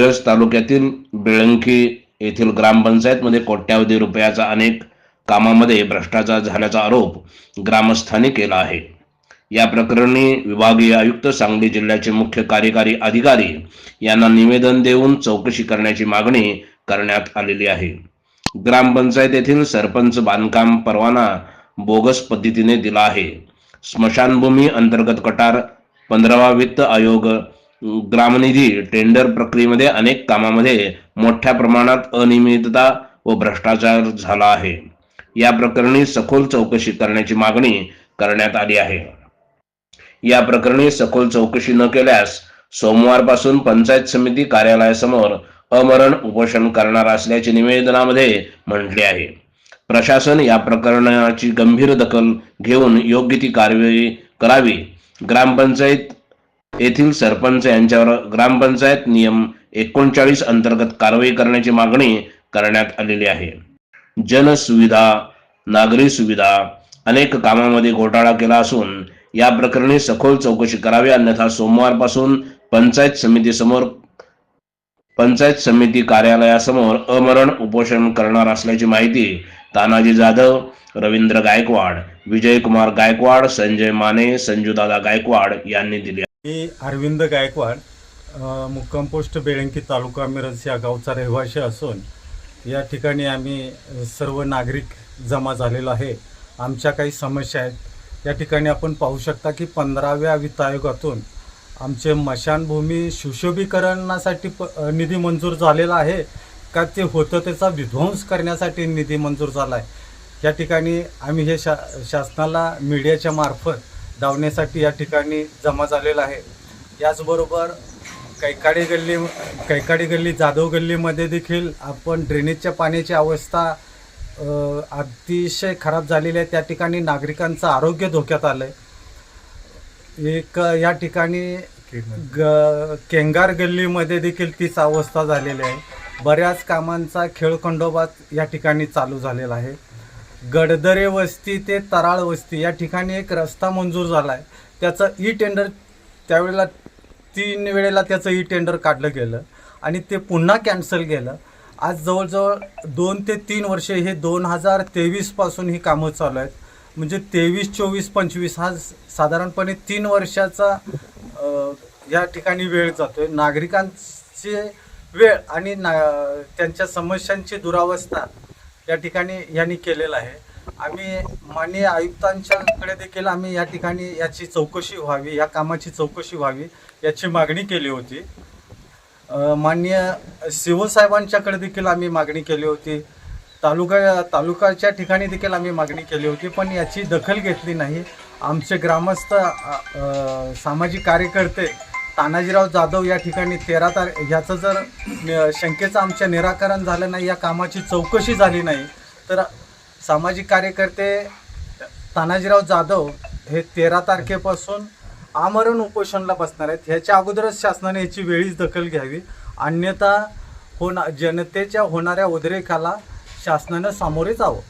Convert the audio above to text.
मिरज तालुक्यातील बेळंकी येथील ग्रामपंचायतमध्ये कोट्यावधी रुपयाचा अनेक कामामध्ये भ्रष्टाचार झाल्याचा आरोप ग्रामस्थांनी केला आहे. या प्रकरणी विभागीय आयुक्त सांगली जिल्ह्याचे मुख्य कार्यकारी अधिकारी यांना निवेदन देऊन चौकशी करण्याची मागणी करण्यात आलेली आहे. ग्रामपंचायत येथील सरपंच बांधकाम परवाना बोगस पद्धतीने दिला आहे. स्मशानभूमी अंतर्गत कटार पंधरावा वित्त आयोग ग्रामनिधी टेंडर प्रक्रियेमध्ये अनेक कामामध्ये मोठ्या प्रमाणात अनियमितता व भ्रष्टाचार झाला आहे. या प्रकरणी सखोल चौकशी करण्याची मागणी करण्यात आली आहे. या प्रकरणी सखोल चौकशी न केल्यास सोमवारपासून पंचायत समिती कार्यालयासमोर अमरण उपोषण करणार असल्याचे निवेदनामध्ये म्हटले आहे. प्रशासन या प्रकरणाची गंभीर दखल घेऊन योग्य ती कारवाई करावी. ग्रामपंचायत येथील सरपंच यांच्यावर ग्रामपंचायत नियम एकोणचाळीस अंतर्गत कारवाई करण्याची मागणी करण्यात आलेली आहे. जनसुविधा नागरी सुविधा अनेक कामामध्ये घोटाळा केला असून या प्रकरणी सखोल चौकशी करावी अन्यथा सोमवारपासून पंचायत समितीसमोर पंचायत समिती कार्यालयासमोर अमरण उपोषण करणार असल्याची माहिती तानाजी जाधव रवींद्र गायकवाड विजयकुमार गायकवाड संजय माने संजूदादा गायकवाड यांनी दिली मी अरविंद गायकवाड मुक्काम पोस्ट बेळंकी तालुका मिरज या गावचा रहिवासी असून या ठिकाणी आम्ही सर्व नागरिक जमा झालेलो आहे. आमच्या काही समस्या आहेत. या ठिकाणी आपण पाहू शकता की पंधराव्या वित्त आयोगातून आमचे मशानभूमी सुशोभीकरणासाठी प निधी मंजूर झालेला आहे का ते होतं त्याचा विध्वंस करण्यासाठी निधी मंजूर झाला आहे. या ठिकाणी आम्ही हे शा शासनाला मीडियाच्या मार्फत धावण्यासाठी या ठिकाणी जमा झालेला आहे. याचबरोबर कैकाडी गल्ली कैकाडी गल्ली जाधव गल्लीमध्ये देखील आपण ड्रेनेजच्या पाण्याची अवस्था अतिशय खराब झालेली आहे. त्या ठिकाणी नागरिकांचं आरोग्य धोक्यात आलं आहे एक या ठिकाणी ग केंगार गल्लीमध्ये देखील तीच अवस्था झालेली आहे. बऱ्याच कामांचा खेळखंडोबात या ठिकाणी चालू झालेला आहे. गडदरे वस्ती ते तराळ वस्ती या ठिकाणी एक रस्ता मंजूर झाला आहे त्याचं ई टेंडर त्यावेळेला तीन वेळेला त्याचं ई टेंडर काढलं गेलं आणि ते पुन्हा कॅन्सल केलं आज जवळजवळ दोन ते तीन वर्षे हे दोन हजार तेवीसपासून ही कामं चालू आहेत. म्हणजे तेवीस चोवीस पंचवीस हा साधारणपणे तीन वर्षाचा या ठिकाणी वेळ जातोय. नागरिकांचे वेळ आणि ना त्यांच्या समस्यांची दुरावस्था या ठिकाणी यांनी केलेलं आहे. आम्ही माननीय आयुक्तांच्याकडे देखील आम्ही या ठिकाणी याची चौकशी व्हावी या कामाची चौकशी व्हावी याची मागणी केली होती. माननीय शिवसाहेबांच्याकडे देखील आम्ही मागणी केली होती. तालुका तालुकाच्या ठिकाणी देखील आम्ही मागणी केली होती पण याची दखल घेतली नाही. आमचे ग्रामस्थ सामाजिक कार्यकर्ते तानाजीराव जाधव या ठिकाणी तेरा तार ह्याचं जर शंकेचं आमच्या निराकरण झालं नाही या कामाची चौकशी झाली नाही तर सामाजिक कार्यकर्ते तानाजीराव जाधव हे तेरा तारखेपासून आमरण उपोषणला बसणार आहेत. ह्याच्या अगोदरच शासनाने याची वेळीच दखल घ्यावी. अन्यथा होना जनतेच्या होणाऱ्या उद्रेकाला शासनानं सामोरे जावं.